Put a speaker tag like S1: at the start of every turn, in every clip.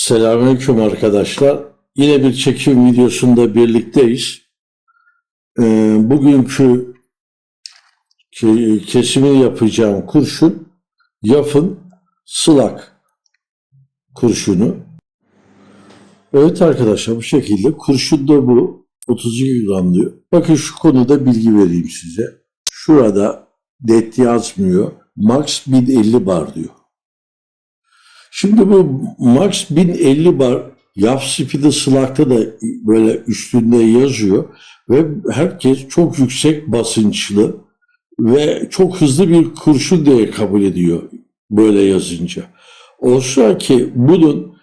S1: Selamünaleyküm arkadaşlar. Yine bir çekim videosunda birlikteyiz. Ee, bugünkü ke- kesimini yapacağım kurşun Yaf'ın Sılak kurşunu. Evet arkadaşlar bu şekilde kurşun da bu 32 gram diyor. Bakın şu konuda bilgi vereyim size. Şurada net yazmıyor. Max 1050 bar diyor. Şimdi bu Max 1050 bar Yap Speed'i Slack'ta da böyle üstünde yazıyor ve herkes çok yüksek basınçlı ve çok hızlı bir kurşun diye kabul ediyor böyle yazınca. Oysa ki bunun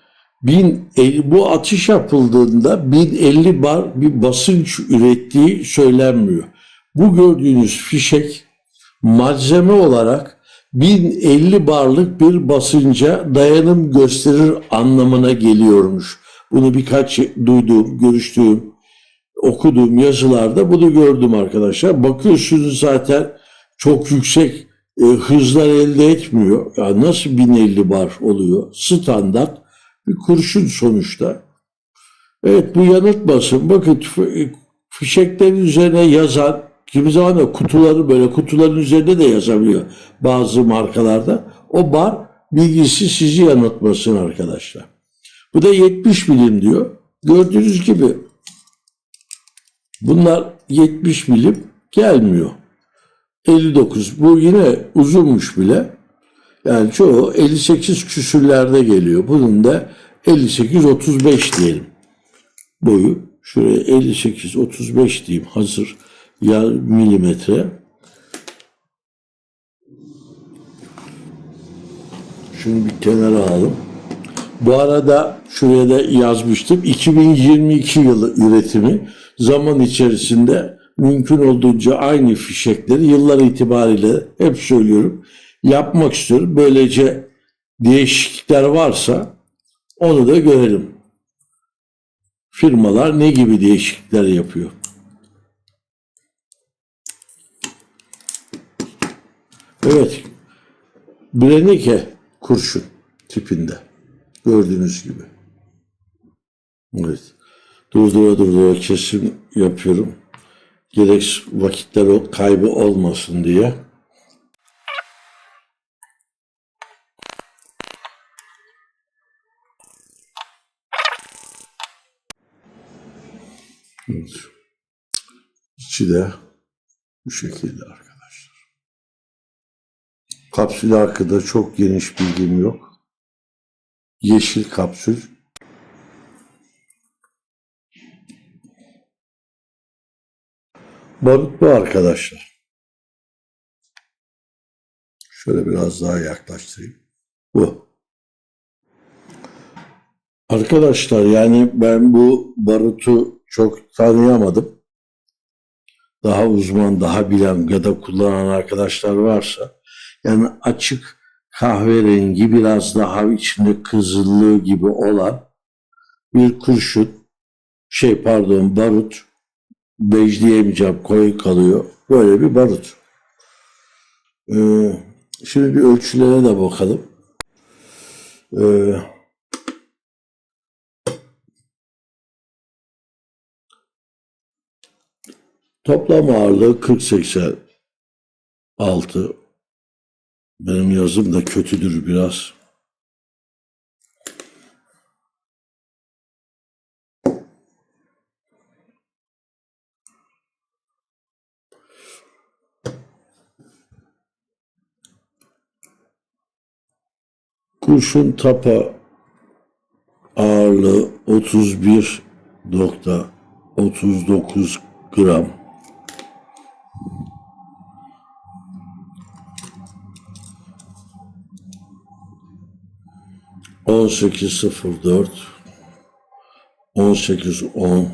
S1: 1050, bu atış yapıldığında 1050 bar bir basınç ürettiği söylenmiyor. Bu gördüğünüz fişek malzeme olarak 1050 barlık bir basınca dayanım gösterir anlamına geliyormuş. Bunu birkaç duyduğum, görüştüğüm, okuduğum yazılarda bunu gördüm arkadaşlar. Bakıyorsunuz zaten çok yüksek e, hızlar elde etmiyor. Ya nasıl 1050 bar oluyor? Standart bir kurşun sonuçta. Evet bu yanıltmasın. Bakın tüfe- fişeklerin üzerine yazan kimi zaman da kutuları böyle kutuların üzerinde de yazabiliyor bazı markalarda. O bar bilgisi sizi yanıltmasın arkadaşlar. Bu da 70 milim diyor. Gördüğünüz gibi bunlar 70 milim gelmiyor. 59. Bu yine uzunmuş bile. Yani çoğu 58 küsürlerde geliyor. Bunun da 58-35 diyelim. Boyu şuraya 58-35 diyeyim hazır ya milimetre. Şunu bir kenara alalım. Bu arada şuraya da yazmıştım. 2022 yılı üretimi zaman içerisinde mümkün olduğunca aynı fişekleri yıllar itibariyle hep söylüyorum yapmak istiyorum. Böylece değişiklikler varsa onu da görelim. Firmalar ne gibi değişiklikler yapıyor? Evet. Brenike kurşun tipinde. Gördüğünüz gibi. Evet. Durdura durdura kesim yapıyorum. Gerek vakitler kaybı olmasın diye. Evet. İçi de bu şekilde arkadaşlar. Kapsül hakkında çok geniş bilgim yok. Yeşil kapsül. Barut bu arkadaşlar. Şöyle biraz daha yaklaştırayım. Bu. Arkadaşlar yani ben bu barutu çok tanıyamadım. Daha uzman, daha bilen ya da kullanan arkadaşlar varsa yani açık kahverengi biraz daha içinde kızıllığı gibi olan bir kurşun şey pardon barut bej diyemeyeceğim koyu kalıyor. Böyle bir barut. Ee, şimdi bir ölçülere de bakalım. Ee, Toplam ağırlığı 40-86. Benim yazım da kötüdür biraz. Kurşun tapa ağırlığı 31.39 gram. 18.04 18.10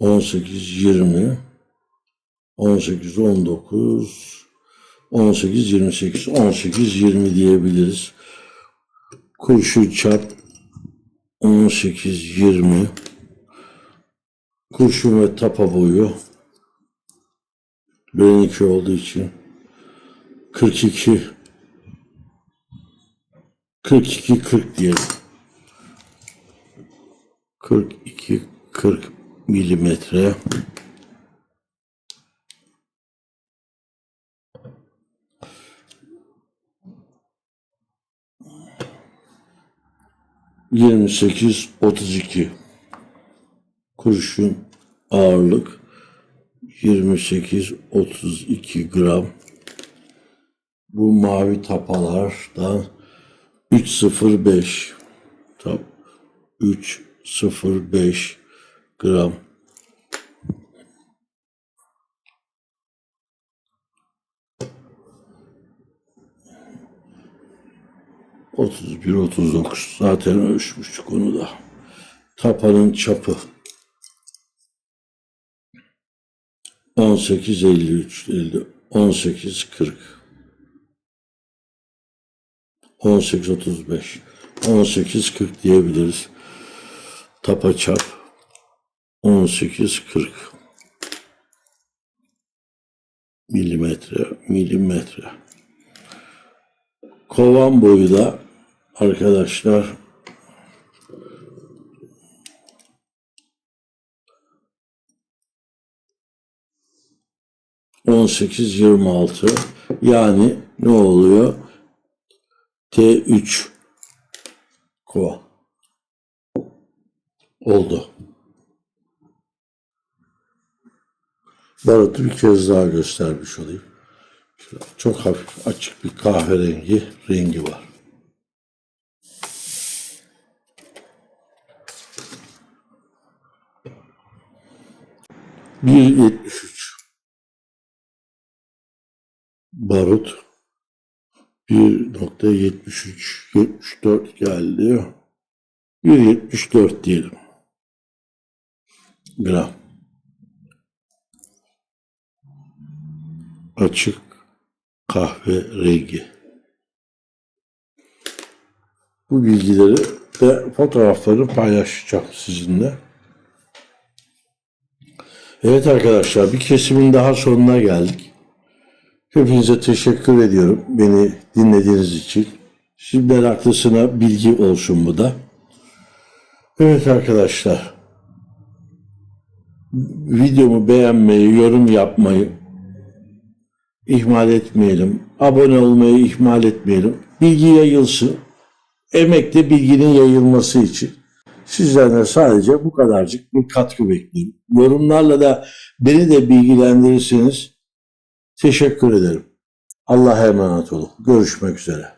S1: 18.20 18.19 18.28 18.20 diyebiliriz. Kurşu çap 18.20 Kurşun ve tapa boyu ben 2 olduğu için 42 42 40 diyelim. 42 40 milimetre. Yirmi sekiz otuz iki kurşun ağırlık 28-32 gram. Bu mavi tapalardan 305 tap 305 gram. Otuz bir, otuz dokuz. Zaten ölçmüştük onu da. Tapanın çapı 18 53 50 18 40 18 35 18 40 diyebiliriz. Tapa çap 18 40 milimetre milimetre. Kovan boyu da arkadaşlar on sekiz yirmi altı yani ne oluyor? T3 kova oldu. Barutu bir kez daha göstermiş olayım. Çok hafif açık bir kahverengi rengi var. Bir yetmiş üç. Barut 1.73 74 geldi. 1.74 diyelim. Gram. Açık kahve rengi. Bu bilgileri ve fotoğrafları paylaşacağım sizinle. Evet arkadaşlar bir kesimin daha sonuna geldik. Hepinize teşekkür ediyorum beni dinlediğiniz için. Şimdi meraklısına bilgi olsun bu da. Evet arkadaşlar. Videomu beğenmeyi, yorum yapmayı ihmal etmeyelim. Abone olmayı ihmal etmeyelim. Bilgi yayılsın. Emekte bilginin yayılması için sizlerden sadece bu kadarcık bir katkı bekliyorum. Yorumlarla da beni de bilgilendirirseniz Teşekkür ederim. Allah'a emanet olun. Görüşmek üzere.